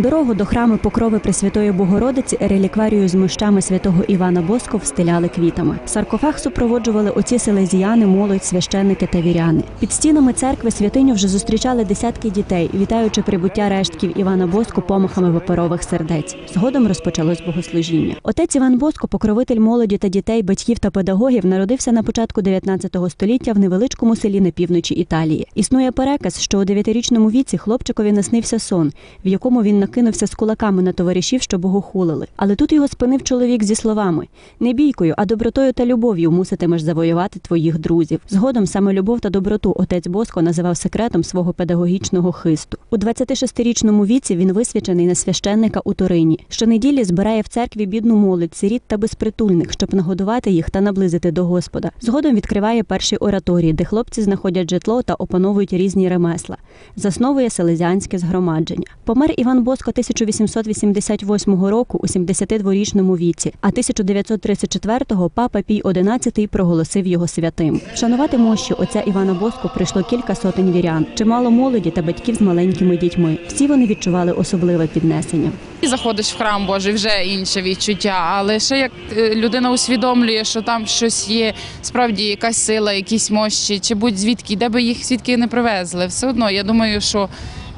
Дорогу до храму Покрови Пресвятої Богородиці релікварію з мощами святого Івана Боско встиляли квітами. Саркофаг супроводжували отці селезіяни, молодь, священники та віряни. Під стінами церкви святиню вже зустрічали десятки дітей, вітаючи прибуття рештків Івана Боско помахами паперових сердець. Згодом розпочалось богослужіння. Отець Іван Боско, покровитель молоді та дітей, батьків та педагогів, народився на початку 19 століття в невеличкому селі на півночі Італії. Існує переказ, що у дев'ятирічному віці хлопчикові наснився сон, в якому він накинувся з кулаками на товаришів, що богохулили. Але тут його спинив чоловік зі словами: не бійкою, а добротою та любов'ю муситимеш завоювати твоїх друзів. Згодом саме любов та доброту отець Боско називав секретом свого педагогічного хисту. У 26-річному віці він висвячений на священника у Торині. Щонеділі збирає в церкві бідну молодь, сиріт та безпритульних, щоб нагодувати їх та наблизити до Господа. Згодом відкриває перші ораторії, де хлопці знаходять житло та опановують різні ремесла. Засновує селезіанське згромадження. Помер Іван Боско 1888 року у 72-річному віці, а 1934-го папа Пій XI проголосив його святим. Вшанувати мощі отця Івана Боско прийшло кілька сотень вірян, чимало молоді та батьків з маленькими дітьми. Всі вони відчували особливе піднесення. Заходиш в храм Божий, вже інше відчуття. Але ще як е, людина усвідомлює, що там щось є, справді якась сила, якісь мощі, чи будь-звідки, де би їх звідки не привезли. Все одно я думаю, що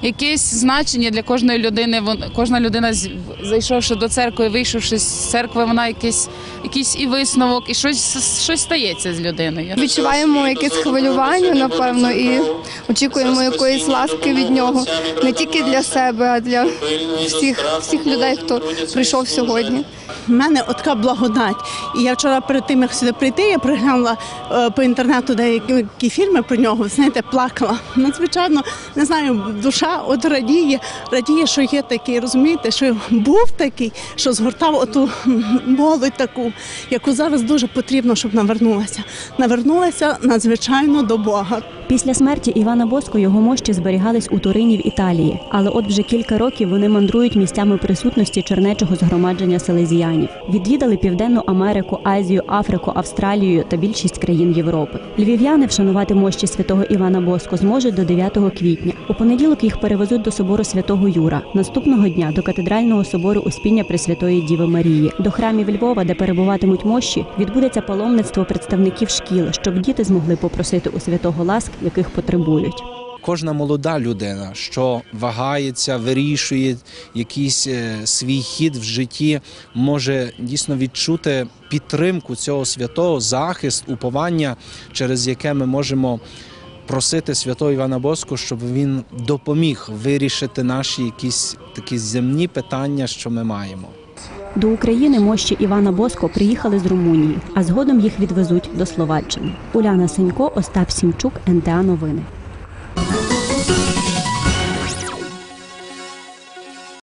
якесь значення для кожної людини, вон- кожна людина, з- зайшовши до церкви, вийшовши з церкви, вона якийсь, якийсь і висновок, і щось, щось стається з людиною. Відчуваємо якесь хвилювання, напевно, і очікуємо якоїсь ласки від нього не тільки для себе, а для всіх, всіх людей, хто прийшов сьогодні. У мене от така благодать. І я вчора перед тим, як сюди прийти, я приглянула е, по інтернету деякі фільми про нього, знаєте, плакала. Надзвичайно, не знаю, душа от радіє, радіє, що є такий, розумієте, що був такий, що згортав оту молодь таку, яку зараз дуже потрібно, щоб навернулася. Навернулася надзвичайно до Бога. Після смерті Івана Боско його мощі зберігались у Турині в Італії, але от вже кілька років вони мандрують місцями присутності чернечого згромадження селезіянів. Відвідали Південну Америку, Азію, Африку, Австралію та більшість країн Європи. Львів'яни вшанувати мощі святого Івана Боско зможуть до 9 квітня. У понеділок їх перевезуть до собору святого Юра. Наступного дня до катедрального собору Успіння Пресвятої Діви Марії. До храмів Львова, де перебуватимуть мощі, відбудеться паломництво представників шкіл, щоб діти змогли попросити у святого ласк, яких потребують. Кожна молода людина, що вагається, вирішує якийсь е, свій хід в житті, може дійсно відчути підтримку цього святого, захист, уповання, через яке ми можемо просити святого Івана Боску, щоб він допоміг вирішити наші якісь такі земні питання, що ми маємо. До України мощі Івана Боско приїхали з Румунії, а згодом їх відвезуть до Словаччини. Уляна Сенько, Остап Сімчук, НТА Новини.